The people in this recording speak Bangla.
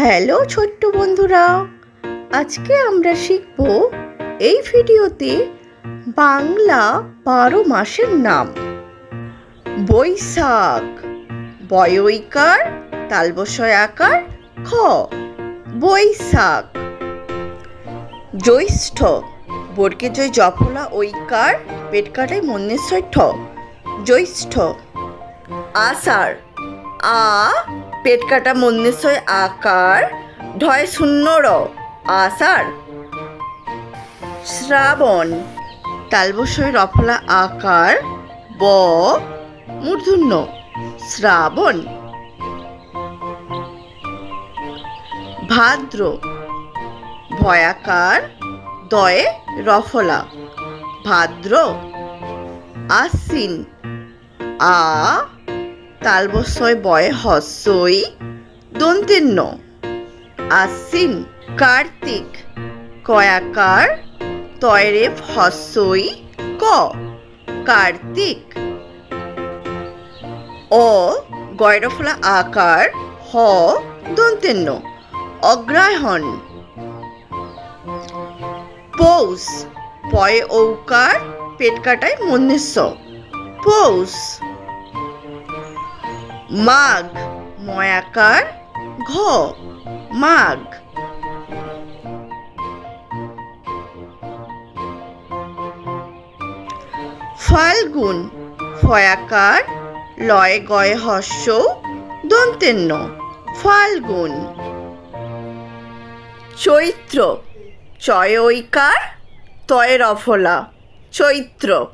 হ্যালো ছোট্ট বন্ধুরা, আজকে আমরা শিখব এই ভিডিওতে বাংলা বারো মাসের নাম। বৈশাখ, বয়ইকার, তালবসয় আকার, খ, বৈশাখ। জ্যৈষ্ঠ বর্গে জয় জফলা ঐকার পেট কাটায় মন্নেশ্বর ঠ, জ্যৈষ্ঠ। আষাঢ়, আ পেট কাটা মন্দেশয় আকার, ঢয় শূন্য র, আষাঢ়। শ্রাবণ তালবসয় রফলা আকার, ব, মূর্ধন্য। শ্রাবণ, ভাদ্র, ভয়াকার, দয়ে রফলা। ভাদ্র, আশ্বিন, আ তালবসয় বয় হস্যই দন্তেন্য আশ্বিন কার্তিক। কয়াকার তয়রে হস্যই ক। কার্তিক। অ গয়রফলা আকার হ দন্তেন্য অগ্রায়ণ পৌষ পয় ঔকার পেট কাটায় মন্দেশ্ব পৌষ মাঘ, ময়াকার ঘ, মাঘ। ফাল্গুন, ফয়াকার, লয় গয় হস্য দন্তেন্য ফাল্গুন। চৈত্র চয়ৈকার তয় রফলা চৈত্র।